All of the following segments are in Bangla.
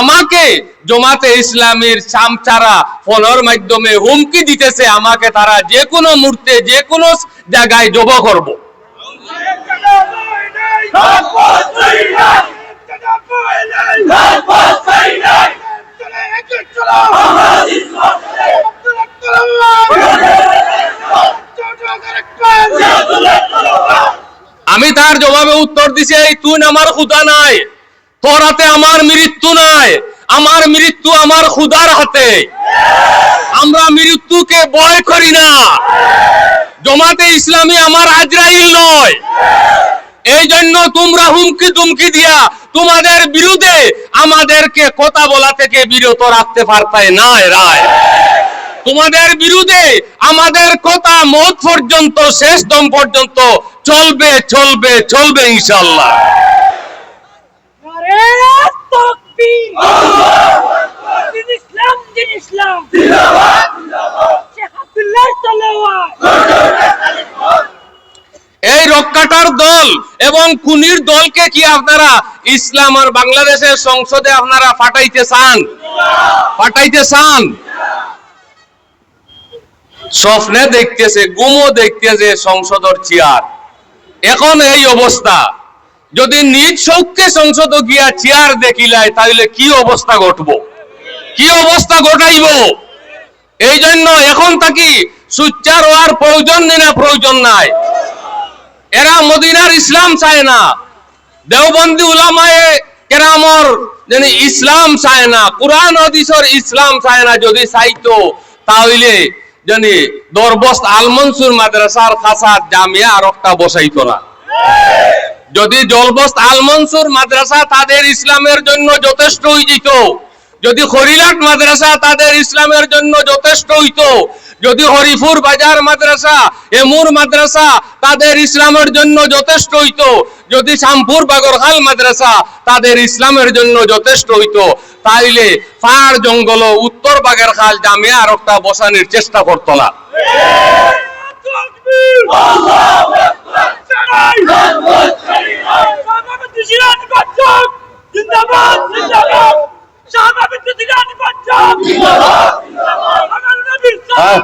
আমাকে জমাতে ইসলামের চামচারা ফলোর মাধ্যমে হুমকি দিতেছে, আমাকে তারা যে কোনো মুহূর্তে, যে কোনো জায়গায় জব করব। আমি তার জবাবে উত্তর দিছি, এই, তুই আমার খুদা নাই। তোর হাতে আমার মৃত্যু নাই। আমার মৃত্যু আমার খুদার হাতে। আমরা মৃত্যুকে ভয় করি না। জমাতে ইসলামী আমার আজরাইল নয়। এই জন্য তোমরা হুমকি তুমকি দিয়া তোমাদের বিরুদ্ধে আমাদেরকে কথা বলা থেকে বিরত রাখতে পারতাই না রায়। তোমাদের বিরুদ্ধে আমাদের কথা মত পর্যন্ত, শেষ দম পর্যন্ত চলবে চলবে চলবে ইনশাল্লাহ নারে তাকবীর দিন ইসলাম দিন ইসলাম শেখ আব্দুল্লাহ সাল্লাল্লাহু এই রক্ষাটার দল এবং কুনির দলকে কি আপনারা ইসলাম আর বাংলাদেশের সংসদে আপনারা ফাটাইতে চান? ফাটাইতে চান? স্বপ্নে দেখতেছে গুমো দেখতেছে সংসদর চেয়ার। এখন এই অবস্থা। যদি নিজ সৌখ্যে সংসদ গিয়া চেয়ার দেখিলাই তাহলে কি অবস্থা ঘটব? কি অবস্থা ঘটাইব? এই জন্য এখন তাকি সুচ্চার হওয়ার প্রয়োজন নেই না প্রয়োজন নাই। এরা মদিনার ইসলাম চায় না। দেওবন্দি উলামায়ে কেরামর যেন ইসলাম চায় না, কোরআন হাদিসের ইসলাম চায় না, যদি চাইতো, তাহলে জানি দরবস্ত আলমনসুর মাদ্রাসার খাসা জামিয়া আর একটা বসাইতো না। যদি জলবস্ত আলমনসুর মাদ্রাসা তাদের ইসলামের জন্য যথেষ্ট হয়ে যদি হরিলাট মাদ্রাসা তাদের ইসলামের জন্য যথেষ্ট হইতো যদি হরিপুর বাজার মাদ্রাসা এমুর মাদ্রাসা, তাদের ইসলামের জন্য যথেষ্ট হইতো। যদি শামপুর বাগরখাল মাদ্রাসা তাদের ইসলামের জন্য যথেষ্ট হইতো, তাইলে পাহাড় জঙ্গল উত্তর বাগেরখাল জামিয়া আর একটা বসানোর চেষ্টা করতো না। জিন্দাবাদ জিন্দাবাদ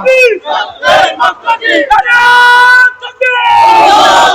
তকবীর তকবীর তকবীর